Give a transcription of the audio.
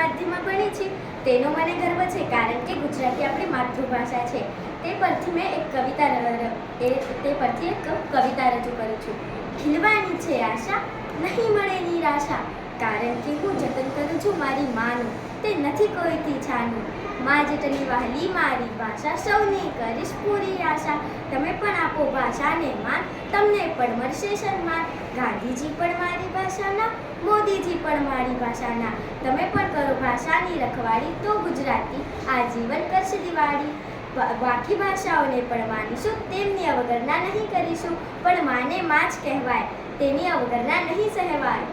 માધ્યમમાં ભણી છે. તેનો મને ગર્વ છે કારણ કે ગુજરાતી આપણી માતૃભાષા છે. તે પરથી મેં એક કવિતા તે પરથી એક કવિતા રજૂ કરું છું. ખીલવાની છે આશા, નહીં મળે નિરાશા. કારણ કે હું જતન કરું છું મારી માનું, તે નથી કોઈથી છાનું. મા જેટલી વહાલી મારી ભાષા સૌની કરીશ પૂરી આશા. તમે પણ આપો ભાષાને માન, તમને પણ મળશે સન્માન. ગાંધીજી પણ મારી ભાષાના, મોદીજી પણ મારી ભાષાના. તમે પણ કરો ભાષાની રખવાળી તો ગુજરાતી આજીવન કરશે દિવાળી. બાકી ભાષાઓને પણ માનીશું, તેમની અવગણના નહીં કરીશું. પણ માને, માં જ કહેવાય, તેની અવગણના નહીં સહેવાય.